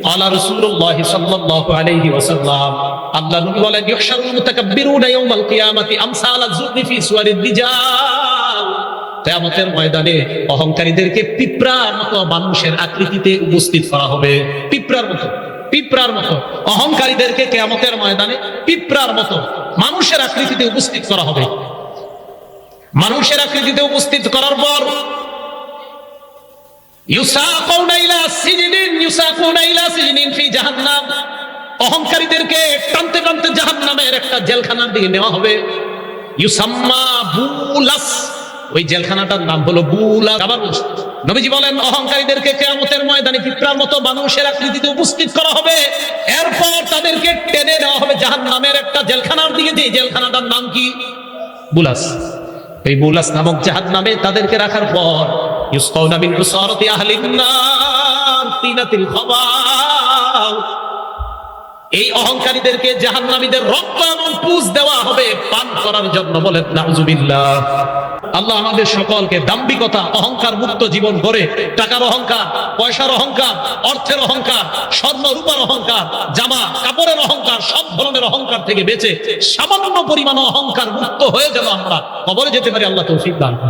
قال رسول الله صلى الله عليه وسلم আল্লাহ নবী বলেন ইহশারুল মুতাকাব্বিরুনা ইয়াউমাল কিয়ামাতি আমসাল আয-যুবনি ফি সুওয়ারিদ দিজাল কিয়ামতের ময়দানে অহংকারীদেরকে পিঁপড়ার মতো মানুষের আকৃতিতে উপস্থিত করা হবে পিঁপড়ার মতো পিঁপড়ার মতো অহংকারীদেরকে কিয়ামতের ময়দানে পিঁপড়ার মতো মানুষের আকৃতিতে উপস্থিত করা হবে মানুষের আকৃতিতে উপস্থিত করার পর ইউসাকুনা ইলা সিজনিন অহংকারীদেরকে টানতে টানতে একটা জেলখানার দিকে নেওয়া হবে। ইউসাম্মা বুলাস। ওই জেলখানাটার নাম হলো বুলাস। এরপর তাদেরকে টেনে নেওয়া হবে একটা জেলখানার দিকে। জেলখানাটার নাম কি? বুলাস। এই বুলাস নামক তাদেরকে রাখার পর এই অহংকারীদেরকে রক্ত এমন পুজ দেওয়া হবে, পান করার জন্য বলেন আল্লাহ আমাদের সকলকে দাম্ভিকতা, অহংকার মুক্ত জীবন গড়ে, টাকার অহংকার, পয়সার অহংকার, অর্থের অহংকার, স্বর্ণ, রূপার অহংকার, জামা, কাপড়ের অহংকার, সব ধরনের অহংকার থেকে বেঁচে সামান্য পরিমাণ অহংকার মুক্ত হয়ে যেন আমরা কবরে যেতে পারি, আল্লাহ দান করুন।